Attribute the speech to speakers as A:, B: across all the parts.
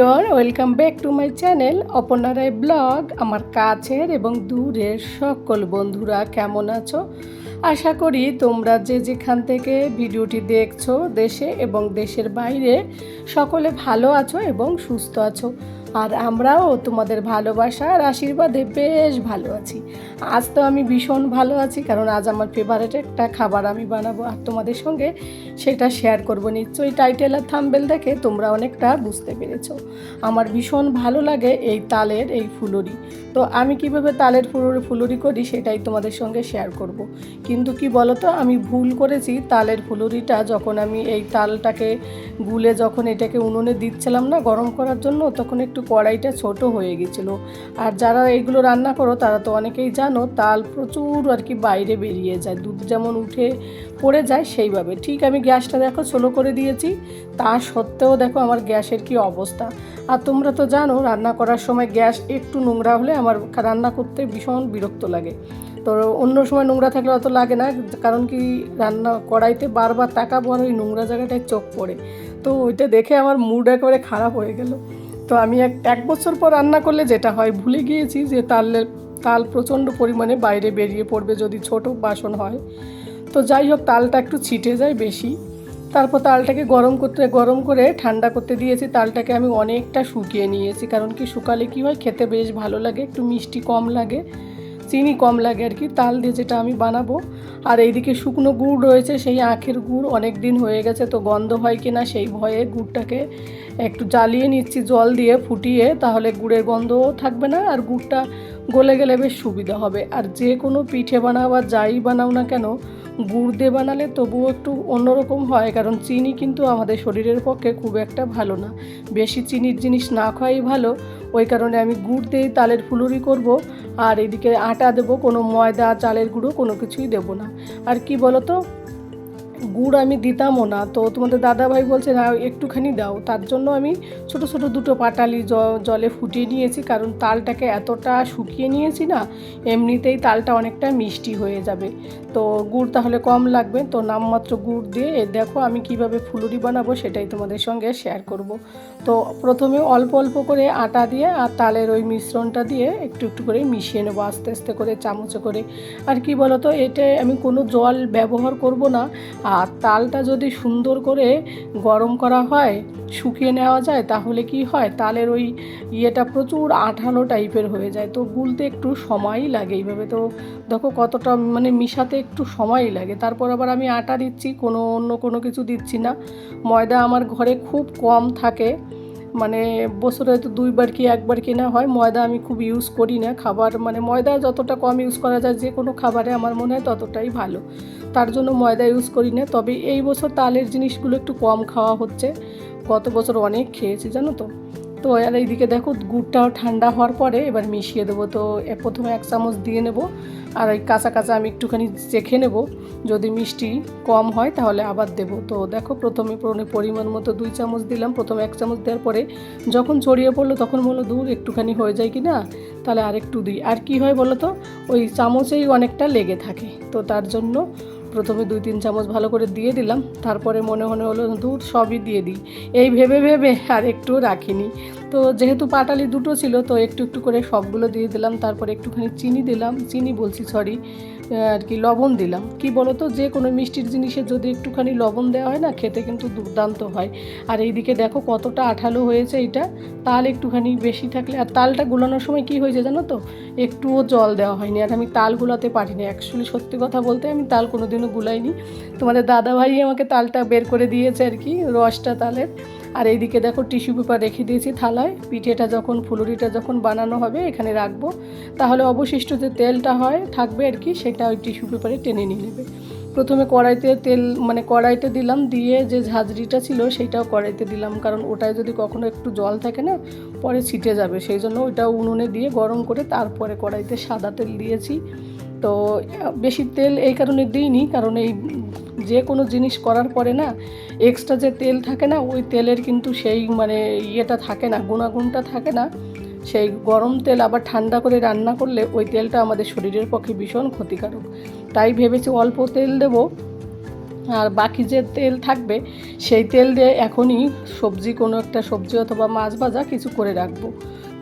A: Hello welcome back to my channel অপনারায় Roy blog. আমার কাছের এবং দূরের সকল বন্ধুরা কেমন আছো? আশা করি তোমরা যে যেখান থেকে ভিডিওটি দেখছ, দেশে এবং দেশের বাইরে, সকলে ভালো আছো এবং সুস্থ আছো। আর আমরাও তোমাদের ভালোবাসা আর আশীর্বাদে বেশ ভালো আছি। আজ তো আমি ভীষণ ভালো আছি, কারণ আজ আমার ফেভারেট একটা খাবার আমি বানাবো। আর তোমাদের সঙ্গে সেটা শেয়ার করব নিশ্চয়ই টাইটেল আর থাম্বেল দেখে তোমরা অনেকটা বুঝতে পেরেছ। আমার ভীষণ ভালো লাগে এই তালের এই ফুলুরি। তো আমি কীভাবে তালের ফুলুরি ফুলুরি করি সেটাই তোমাদের সঙ্গে শেয়ার করব। কিন্তু কি বলতো, আমি ভুল করেছি তালের ফুলুরিটা যখন আমি এই তালটাকে গুলে যখন এটাকে উনুনে দিচ্ছিলাম না গরম করার জন্য, তখন একটু কড়াইটা ছোট হয়ে গেছিল। আর যারা এইগুলো রান্না করো, তারা তো অনেকেই জানো, তাল প্রচুর আর কি বাইরে বেরিয়ে যায়। দুধ যেমন উঠে পড়ে যায়, সেইভাবে। ঠিক আমি গ্যাসটা দেখো স্লো করে দিয়েছি। তা সত্ত্বেও দেখো আমার গ্যাসের কি অবস্থা। আর তোমরা তো জানো, রান্না করার সময় গ্যাস একটু নোংরা হলে আমার রান্না করতে ভীষণ বিরক্ত লাগে। তো অন্য সময় নোংরা থাকলে অত লাগে না, কারণ কি রান্না কড়াইতে বারবার তাকাবো আর ওই নোংরা জায়গাটায় চোখ পড়ে। তো ওইটা দেখে আমার মুড একেবারে খারাপ হয়ে গেল। তো আমি এক এক বছর পর রান্না করলে যেটা হয়, ভুলে গিয়েছি যে তালের তাল প্রচণ্ড পরিমাণে বাইরে বেরিয়ে পড়বে যদি ছোট বাসন হয়। তো যাই হোক, তালটা একটু ছিটে যায় বেশি। তারপর তালটাকে গরম করতে, গরম করে ঠান্ডা করতে দিয়েছি। তালটাকে আমি অনেকটা শুকিয়ে নিয়েছি। কারণ কি, শুকালে কি হয়, খেতে বেশ ভালো লাগে, একটু মিষ্টি কম লাগে। চিনি কম লাগে আর কি, তাল দিয়ে যেটা আমি বানাবো। আর এইদিকে শুকনো গুড় রয়েছে, সেই আখের গুড় অনেক দিন হয়ে গেছে, তো গন্ধ হয় কি না সেই ভয়ে গুড়টাকে একটু জ্বালিয়ে নিচ্ছি, জল দিয়ে ফুটিয়ে, তাহলে গুড়ের গন্ধও থাকবে না আর গুড়টা গলে গেলে বেশ সুবিধা হবে। আর যে কোনো পিঠে বানাও বা যাই বানাও না কেন গুড় দিয়ে বানালে তবুও একটু অন্যরকম হয়, কারণ চিনি কিন্তু আমাদের শরীরের পক্ষে খুব একটা ভালো না। বেশি চিনির জিনিস না খাওয়াই ভালো, ওই কারণে আমি গুড় দিয়েই তালের ফুলুরি করব, আর এদিকে আটা দেবো, কোনো ময়দা, চালের গুঁড়ো কোনো কিছুই দেবো না। আর কি বলো তো গুড় আমি দিতামও না। তো তোমাদের দাদাভাই বলছে, না, একটুখানি দাও। তার জন্য আমি ছোট ছোট দুটো পাটালি জলে ফুটিয়ে নিয়েছি, কারণ তালটাকে এতটা শুকিয়ে নিয়েছি না, এমনিতেই তালটা অনেকটা মিষ্টি হয়ে যাবে। তো গুড় তাহলে কম লাগবে, তো নামমাত্র গুড় দিয়ে দেখো আমি কীভাবে ফুলুরি বানাবো সেটাই তোমাদের সঙ্গে শেয়ার করব। তো প্রথমে অল্প অল্প করে আটা দিয়ে আর তালের ওই মিশ্রণটা দিয়ে একটু একটু করে মিশিয়ে নেব, আস্তে আস্তে করে, চামচে করে। আর কি বলতো এটা আমি কোনো জল ব্যবহার করব না আর তালটা যদি সুন্দর করে গরম করা হয়, শুকিয়ে নেওয়া যায়, তাহলে কি হয়? তালের ওই ইয়েটা প্রচুর আঠালো টাইপের হয়ে যায়। তো গুলতে একটু সময়ই লাগে এইভাবে। তো দেখো কতটা মানে মিশাতে একটু সময়ই লাগে। তারপর আবার আমি আটা দিচ্ছি, কোনো অন্য কোনো কিছু দিচ্ছি না। ময়দা আমার ঘরে খুব কম থাকে। মানে বছরে হয়তো দুইবার কি একবার কিনা হয়। ময়দা আমি খুব ইউজ করি না। খাবার মানে ময়দা যতটা কম ইউজ করা যায়, যে কোনো খাবারে আমার মনে হয় ততটাই ভালো। তার জন্য ময়দা ইউজ করি না। তবে এই বছর তালের জিনিসগুলো একটু কম খাওয়া হচ্ছে। গত বছর অনেক খেয়েছি, জানো তো? তো আর এইদিকে দেখো, গুড়টাও ঠান্ডা হওয়ার পরে এবার মিশিয়ে দেবো। তো প্রথমে এক চামচ দিয়ে নেব, আর ওই কাঁচা কাঁচা আমি একটুখানি চেখে নেব। যদি মিষ্টি কম হয় তাহলে আবার দেবো। তো দেখো, প্রথমে পরি- পরিমাণ মতো দুই চামচ দিলাম। প্রথমে এক চামচ দেওয়ার পরে যখন ছড়িয়ে পড়ল তখন বলল, দূর, একটুখানি হয়ে যায় কি না তাহলে আর একটু দিই। আর কি হয় বলো তো? ওই চামচেই অনেকটা লেগে থাকে। তো তার জন্য প্রথমে দুই তিন চামচ ভালো করে দিয়ে দিলাম, তারপরে মনে মনে হলো দুধ সবই দিয়ে দিই। এই ভেবে ভেবে আর একটু রাখিনি। তো যেহেতু পাটালি দুটো ছিল, তো একটু একটু করে সবগুলো দিয়ে দিলাম, তারপরে একটুখানি চিনি দিলাম, চিনি বলছি সরি আর কি লবণ দিলাম। কি বলো তো যে কোনো মিষ্টির জিনিসে যদি একটুখানি লবণ দেওয়া হয় না, খেতে কিন্তু দুর্দান্ত হয়। আর এইদিকে দেখো কতটা আঠালো হয়েছে এটা, তাল একটুখানি বেশি থাকলে, আর তালটা গুলানোর সময় কি হয়েছে জানো তো, একটুও জল দেওয়া হয়নি, আর আমি তাল গুলাতে পারিনি। অ্যাকচুয়ালি সত্যি কথা বলতে আমি তাল কোনোদিনও গুলাইনি। তোমাদের দাদাভাই আমাকে তালটা বের করে দিয়েছে আর কি, রসটা তালের। আর এইদিকে দেখো টিস্যু পেপার রেখে দিয়েছি থালায়। পিঠেটা যখন, ফুলুরিটা যখন বানানো হবে, এখানে রাখব। তাহলে অবশিষ্ট যে তেলটা হয়, থাকবে আর কি, সেটা ওই টিস্যু পেপারে টেনে নিয়ে নেবে। প্রথমে কড়াইতে তেল মানে কড়াইতে দিলাম, দিয়ে যে ঝাঁঝরিটা ছিল সেইটাও কড়াইতে দিলাম। কারণ ওটায় যদি কখনো একটু জল থাকে না, পরে ছিটে যাবে। সেই জন্য ওইটা উনুনে দিয়ে গরম করে তারপরে কড়াইতে সাদা তেল দিয়েছি। তো বেশি তেল এই কারণে দিইনি, কারণ এই যে কোনো জিনিস করার পরে না এক্সট্রা যে তেল থাকে না, ওই তেলের কিন্তু সেই মানে ইয়েটা থাকে না, গুণাগুণটা থাকে না। সেই গরম তেল আবার ঠান্ডা করে রান্না করলে ওই তেলটা আমাদের শরীরের পক্ষে ভীষণ ক্ষতিকারক। তাই ভেবেছি অল্প তেল দেবো। আর বাকি যে তেল থাকবে, সেই তেল দিয়ে এখনই সবজি কোনো একটা সবজি অথবা মাছ ভাজা কিছু করে রাখব।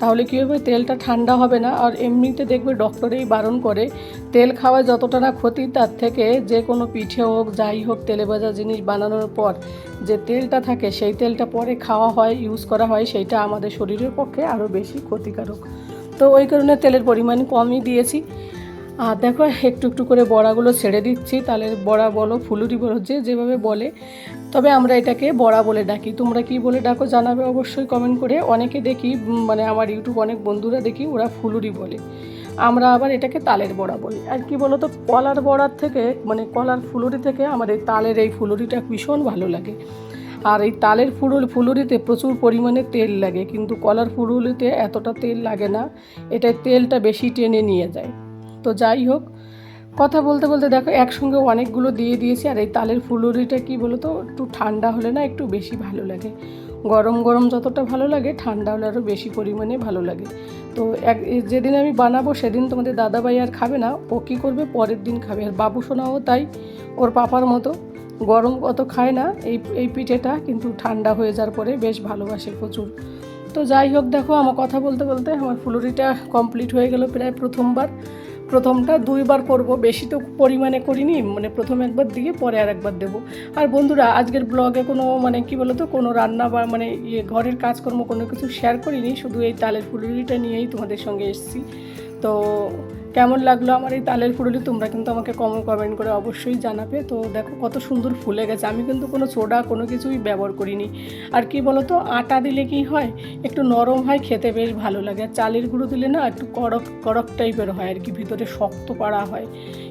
A: তাহলে কী হবে? তেলটা ঠান্ডা হবে না। আর এমনিতে দেখবে ডক্টরেই বারণ করে, তেল খাওয়া যতটা না ক্ষতি, তার থেকে যে কোনো পিঠে হোক, যাই হোক, তেলে ভাজা জিনিস বানানোর পর যে তেলটা থাকে, সেই তেলটা পরে খাওয়া হয় ইউজ করা হয়, সেইটা আমাদের শরীরের পক্ষে আরও বেশি ক্ষতিকারক। তো ওই কারণে তেলের পরিমাণ কমই দিয়েছি। আর দেখো, একটু একটু করে বড়াগুলো ছেড়ে দিচ্ছি। তালের বড়া বলো, ফুলুরি বলো, যে যেভাবে বলে তবে আমরা এটাকে বড়া বলে ডাকি। তোমরা কি বলে ডাকো জানাবে অবশ্যই কমেন্ট করে। অনেকে দেখি মানে আমার ইউটিউব অনেক বন্ধুরা দেখি, ওরা ফুলুরি বলে। আমরা আবার এটাকে তালের বড়া বলি। আর কি বলো তো কলার বড়ার থেকে মানে কলার ফুলুরি থেকে আমার এই তালের এই ফুলুরিটা ভীষণ ভালো লাগে। আর এই তালের ফুলুর ফুলুরিতে প্রচুর পরিমাণে তেল লাগে, কিন্তু কলার ফুলুরিতে এতটা তেল লাগে না। এটায় তেলটা বেশি টেনে নিয়ে যায়। তো যাই হোক কথা বলতে বলতে দেখো, একসঙ্গে অনেকগুলো দিয়ে দিয়েছি, আর এই তালের ফুলুরিটা কি বলো তো একটু ঠান্ডা হলে না একটু বেশি ভালো লাগে। গরম গরম যতটা ভালো লাগে, ঠান্ডা হলে আরও বেশি পরিমাণে ভালো লাগে। তো এক যেদিন আমি বানাবো সেদিন তোমাদের দাদাভাই আর খাবে না, ও কী করবে, পরের দিন খাবে। আর বাবু সোনাও তাই, ওর পাপার মতো। গরম অত খায় না এই এই পিঠেটা, কিন্তু ঠান্ডা হয়ে যাওয়ার পরে বেশ ভালোবাসে প্রচুর। তো যাই হোক দেখো, আমার কথা বলতে বলতে আমার ফুলুরিটা কমপ্লিট হয়ে গেল প্রায় প্রথমবার। প্রথমটা দুইবার করব, বেশি তো পরিমাণে করিনি মানে প্রথম একবার দিয়ে পরে আর একবার দেবো। আর বন্ধুরা, আজকের ব্লগে কোনো মানে কি বলতো, কোনো রান্না বা মানে ইয়ে ঘরের কাজকর্ম কোনো কিছু শেয়ার করিনি, শুধু এই তালের ফুলুরিটা নিয়েই তোমাদের সঙ্গে এসেছি। তো কেমন লাগল আমার এই তালের ফুলগুলি তোমরা কিন্তু আমাকে কম কমেন্ট করে অবশ্যই জানাবে। তো দেখো কত সুন্দর ফুলে গেছে। আমি কিন্তু কোনো সোডা কোনো কিছুই ব্যবহার করিনি। আর কি বলো তো আটা দিলে কি হয়? একটু নরম হয়, খেতে বেশ ভালো লাগে। আর চালের গুঁড়ো দিলে না একটু কড়ক কড়ক টাইপের হয় আর কি, ভিতরে শক্ত করা হয়।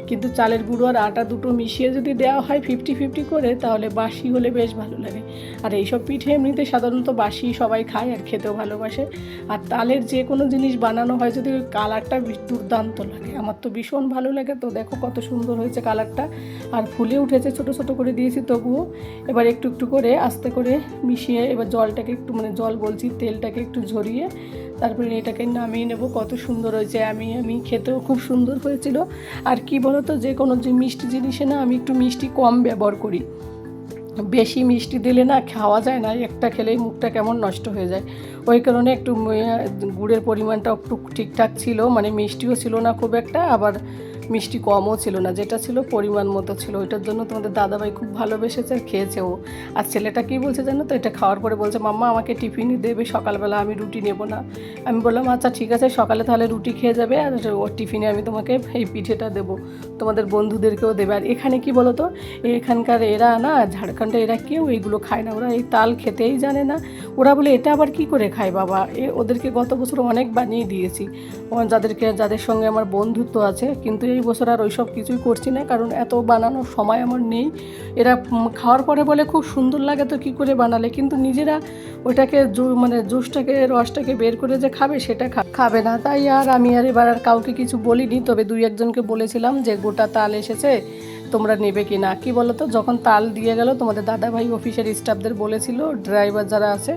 A: কিন্তু চালের গুঁড়ো আর আটা দুটো মিশিয়ে যদি দেওয়া হয় ফিফটি ফিফটি করে, তাহলে বাসি হলে বেশ ভালো লাগে। আর এইসব পিঠে এমনিতে সাধারণত বাসি সবাই খায় আর খেতেও ভালোবাসে। আর তালের যে কোনো জিনিস বানানো হয় যদি কালারটা দুর্দান্ত লাগে। আমার তো ভীষণ ভালো লাগে, তো দেখো কত সুন্দর হয়েছে কালারটা। আর ফুলে উঠেছে, ছোট ছোট করে দিয়েছি তবুও। এবার একটু একটু করে আস্তে করে মিশিয়ে এবার জলটাকে একটু মানে জল বলছি, তেলটাকে একটু ঝরিয়ে তারপরে এটাকে নামিয়ে নেব। কত সুন্দর হয়েছে। আমি আমি খেতেও খুব সুন্দর হয়েছিল। আর কি বলতো, যে কোনো যে মিষ্টি জিনিসে না আমি একটু মিষ্টি কম ব্যবহার করি। বেশি মিষ্টি দিলে না খাওয়া যায় না, একটা খেলেই মুখটা কেমন নষ্ট হয়ে যায়। ওই কারণে একটু গুড়ের পরিমাণটা একটু ঠিকঠাক ছিল মানে মিষ্টিও ছিল না খুব একটা, আবার মিষ্টি কমও ছিল না। যেটা ছিল পরিমাণ মতো ছিল। ওইটার জন্য তোমাদের দাদাভাই খুব ভালোবেসেছে আর খেয়েছে ও আর ছেলেটা কী বলছে জানো তো? এটা খাওয়ার পরে বলছে, মাম্মা, আমাকে টিফিনই দেবে, সকালবেলা আমি রুটি নেব না। আমি বললাম আচ্ছা ঠিক আছে, সকালে তাহলে রুটি খেয়ে যাবে, আর ওর টিফিনে আমি তোমাকে এই পিঠেটা দেবো। তোমাদের বন্ধুদেরকেও দেবে। আর এখানে কি বলো তো এখানকার এরা না, ঝাড়খণ্ডে এরা কেউ এইগুলো খায় না। ওরা এই তাল খেতেই জানে না। ওরা বলে, এটা আবার কি করে খায় বাবা। এ ওদেরকে গত বছর অনেক বানিয়ে দিয়েছি। যাদেরকে, যাদের সঙ্গে আমার বন্ধুত্ব আছে, কিন্তু এই বছর আর ওইসব কিছুই করছি না, কারণ এত বানানোর সময় আমার নেই। এরা খাওয়ার পরে বলে, খুব সুন্দর লাগে তো কী করে বানালে? কিন্তু নিজেরা ওইটাকে মানে জুসটাকে, রসটাকে বের করে যে খাবে, সেটা খাবে না। তাই আর আমি আর এবার আর কাউকে কিছু বলিনি। তবে দুই একজনকে বলেছিলাম যে, গোটা তাল এসেছে তোমরা নেবে কি না কি বলো তো যখন তাল দিয়ে গেল, তোমাদের দাদাভাই অফিসের স্টাফদের বলেছিল ড্রাইভার যারা আছে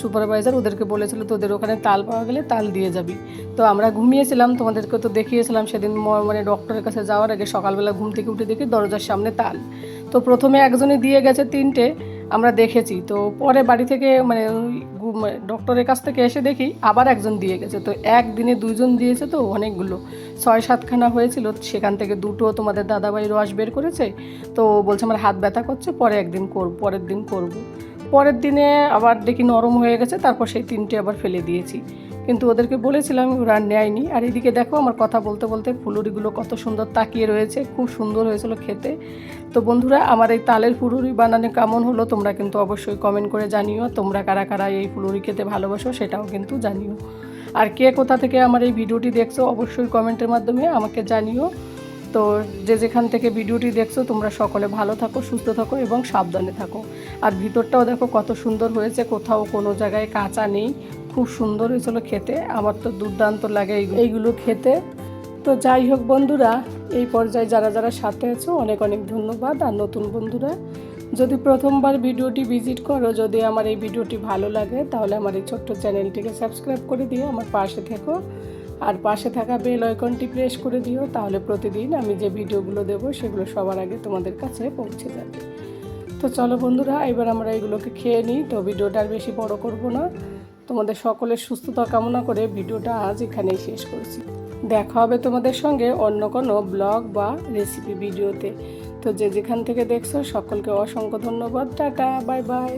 A: সুপারভাইজার ওদেরকে বলেছিল, তোদের ওখানে তাল পাওয়া গেলে তাল দিয়ে যাবি। তো আমরা ঘুমিয়েছিলাম, তোমাদেরকে তো দেখিয়েছিলাম সেদিন মানে ডক্টরের কাছে যাওয়ার আগে সকালবেলা ঘুম থেকে উঠে দেখি দরজার সামনে তাল। তো প্রথমে একজনে দিয়ে গেছে তিনটে, আমরা দেখেছি। তো পরে বাড়ি থেকে মানে মানে ডক্টরের কাছ থেকে এসে দেখি আবার একজন দিয়ে গেছে। তো একদিনে দুজন দিয়েছে তো অনেকগুলো। ছয় সাতখানা হয়েছিল, সেখান থেকে দুটো তোমাদের দাদাভাই রস বের করেছে। তো বলছে আমার হাত ব্যথা করছে, পরে একদিন করব, পরের দিন করব। পরের দিনে আবার দেখি নরম হয়ে গেছে, তারপর সেই তিনটে আবার ফেলে দিয়েছি। কিন্তু ওদেরকে বলেছিলাম, ওরা নেয়নি। আর এদিকে দেখো আমার কথা বলতে বলতে ফুলুরিগুলো কত সুন্দর তাকিয়ে রয়েছে, খুব সুন্দর হয়েছিল খেতে। তো বন্ধুরা, আমার এই তালের ফুলুরি বানানো কেমন হলো তোমরা কিন্তু অবশ্যই কমেন্ট করে জানিও। তোমরা কারা কারা এই ফুলুরি খেতে ভালোবাসো সেটাও কিন্তু জানিও। আর কে কোথা থেকে আমার এই ভিডিওটি দেখছ অবশ্যই কমেন্টের মাধ্যমে আমাকে জানিও। তো যে যেখান থেকে ভিডিওটি দেখছ, তোমরা সকলে ভালো থাকো, সুস্থ থাকো এবং সাবধানে থাকো। আর ভিতরটাও দেখো কত সুন্দর হয়েছে, কোথাও কোনো জায়গায় কাঁচা নেই। খুব সুন্দর হয়েছিল খেতে। আমার তো দুর্দান্ত লাগে এই- এইগুলো খেতে। তো যাই হোক বন্ধুরা, এই পর্যায়ে যারা যারা সাথে আছো, অনেক অনেক ধন্যবাদ। আর নতুন বন্ধুরা, যদি প্রথমবার ভিডিওটি ভিজিট করো, যদি আমার এই ভিডিওটি ভালো লাগে, তাহলে আমার এই ছোট্ট চ্যানেলটিকে সাবস্ক্রাইব করে দিও, আমার পাশে থেকো। আর পাশে থাকা বেল আইকনটি প্রেস করে দিও, তাহলে প্রতিদিন আমি যে ভিডিওগুলো দেবো, সেগুলো সবার আগে তোমাদের কাছে পৌঁছে যাবে। তো চলো বন্ধুরা, এবার আমরা এগুলোকে খেয়ে নিই। তো ভিডিওটা আর বেশি বড় করব না। তোমাদের সকলের সুস্থতা কামনা করে ভিডিওটা আজ এখানেই শেষ করছি। দেখা হবে তোমাদের সঙ্গে অন্য কোনো ব্লগ বা রেসিপি ভিডিওতে। তো যে যেখান থেকে দেখছ, সকলকে অসংখ্য ধন্যবাদ। Tata, bye bye.